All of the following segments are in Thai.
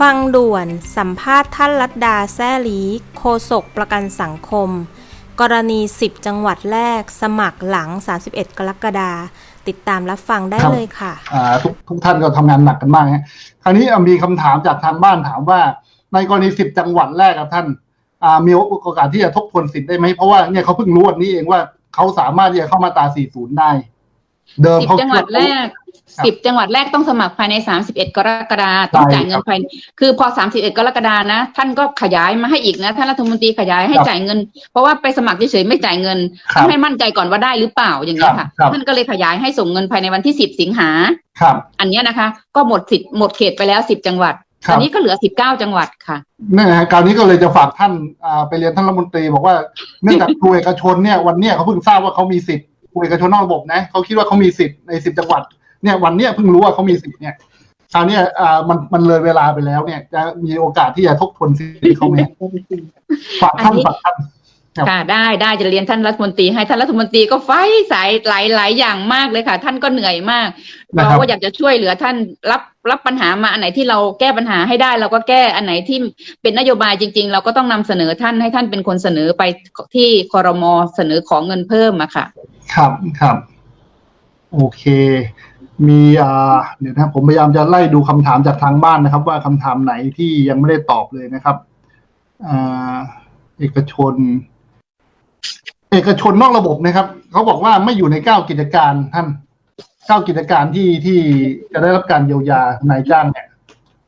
ฟังด่วนสัมภาษณ์ท่านรัตดาแซ่ลีโฆษกประกันสังคม กรณี 10 จังหวัดแรก สมัครหลัง 31 กรกฎาคมติดตามรับฟังได้ครับเลยค่ะอ่าทุกทุกท่านก็ทำงานหนักกันมากฮะคราวนี้อะมีคำถามจากทางบ้านถามว่า ในกรณีสิบจังหวัดแรกครับท่านอ่ามีโอกาสที่จะทบทวนสิทธิ์ได้ไหมเพราะว่าเนี่ยเขาเพิ่งรู้วันนี้เองว่าเขาสามารถที่จะเข้ามาตรา40 ได้ เดิมสิบเขาจังหวัดแรกครับสิบจังหวัดแรกต้องสมัครภายในสามสิบเอ็ดกรกฎาคมต้องจ่ายเงินภายในคือพอสามสิบเอ็ดกรกฎานะ ท่านก็ขยายมาให้อีกนะท่านรัฐมนตรีขยายให้ครับจ่ายเงิน เพราะว่าไปสมัครเฉยๆไม่จ่ายเงินครับต้องให้มั่นใจก่อนว่าได้หรือเปล่าอย่างนี้ยครัค่ะบครับท่านก็เลยขยายให้ส่งเงินภายในวันที่สิบสิงหาครับ อันเนี้ยนะคะ ก็หมดสิทธิ์หมดเขตไปแล้วสิบจังหวัดครับอันนี้ก็เหลือสิบเก้าจังหวัดค่ะนี่นฮะการนี้ก็เลยจะฝากท่านอ่าไปเรียนท่านรัฐมนตรี บอกว่าเนื่องจากครูเอกชนเนี่ยวันเนี้ยเขาเพิ่งทราบว่าเขามีสิทธิ์ ครูเอกชนนอกระบบนะเขาคิดว่าเขามีสิทธิ์ในสิบจังหวัดเนี่ยวันเนี้ยเพิ่งรู้ว่าเขามีสิทธิ์เนี่ยคราวเนี้ยอ่ามันมันเลยเวลาไปแล้วเนี่ย จะมีโอกาสที่จะทบทวนสิทธิ์เขาไหมฝากท่านอันนี้ฝากท่าน ครับค่ะได้ได้จะเรียนท่านรัฐมนตรีให้ท่านรัฐมนตรีก็ไฟสายหลายหลายอย่างมากเลยค่ะ ท่านก็เหนื่อยมากนะเราครับก็อยากจะช่วยเหลือท่านรับรับปัญหามาอันไหนที่เราแก้ปัญหาให้ได้ เราก็แก้อันไหนที่เป็นนโยบายจริง ๆ เราก็ต้องนำเสนอท่านให้ท่านเป็นคนเสนอไปที่คอรมอเสนอของเงินเพิ่มอะค่ะ ครับครับ โอเค มีอ่าเดี๋ยวนะผมพยายามจะไล่ดูคำถามจากทางบ้านนะครับ ว่าคำถามไหนที่ยังไม่ได้ตอบเลยนะครับอ่าเอกชน เอกชนนอกระบบนะครับเขาบอกว่าไม่อยู่ในเก้ากิจการท่านเก้ากิจการที่ที่จะได้รับการเยียวยานายจ้างเนี่ย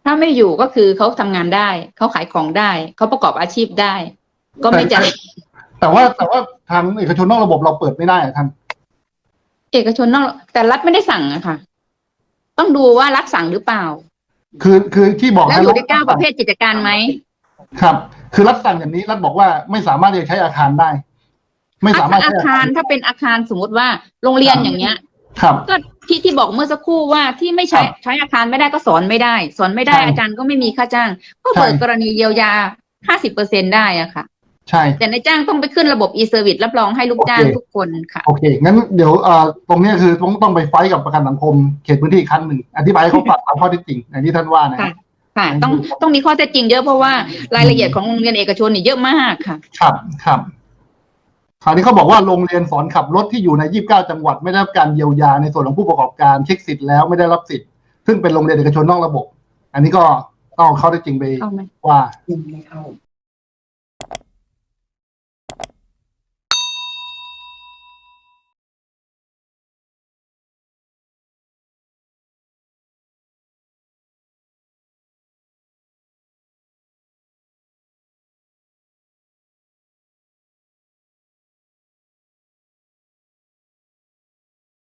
ถ้าไม่อยู่ก็คือเขาทำงานได้เขาขายของได้เขาประกอบอาชีพได้ ก็ไม่จ่ายแต่ว่าแต่ว่าทางเอกชนนอกระบบเราเปิดไม่ได้อะท่านเอกชนนอกแต่รัฐไม่ได้สั่งอะค่ะ ต้องดูว่ารัฐสั่งหรือเปล่า คือคือที่บอกแล้วอยู่ในเก้าประเภทกิจการไหมครับ คือรัฐสั่งอย่างนี้รัฐบอกว่าไม่สามารถจะใช้อาคารได้ ไม่สามารถอาใช้อาคาคารรถ้าเป็นอาคารสมมติว่าโรงเรียนอย่างเงี้ย ครับ ก็ที่ที่บอกเมื่อสักครู่ว่าที่ไม่ใช้ครับใช้อาคารไม่ได้ก็สอนไม่ได้ สอนไม่ได้ใช่อาจารย์ก็ไม่มีค่าจ้าง ก็ใช่เปิดกรณีเยียวยาห้าสิบเปอร์เซ็นได้อะค่ะ ใช่ แต่ในายจ้างต้องไปขึ้นระบบ e-service รับรองให้ลูกจ้างโอเคทุกคนค่ะ โอเค งั้นเดี๋ยวเอ่อตรงเนี้ยคือต้องต้องไปไฟท์กับประกันสังคมเขตพื้นที่อีกครั้งหนึ่งอธิบายให้เขาฟังตามข้อเท็จจริงอย่างที่ท่านว่านะค่ะค่ะ ต้องต้องมีข้อเท็จจริงเยอะเพราะว่ารายละเอียดของโรงเรียนเอกชนนี่เยอะมากค่ะ ครับครับ คราวนี้เขาบอกว่าโรงเรียนสอนขับรถที่อยู่ใน 29 จังหวัดไม่ได้รับการเยียวยาในส่วนของผู้ประกอบการเช็คสิทธิ์แล้วไม่ได้รับสิทธิ์ซึ่งเป็นโรงเรียนเอกชนนอกระบบ อันนี้ก็ต้องเอาเข้าได้จริงไปเข้าไหมว่า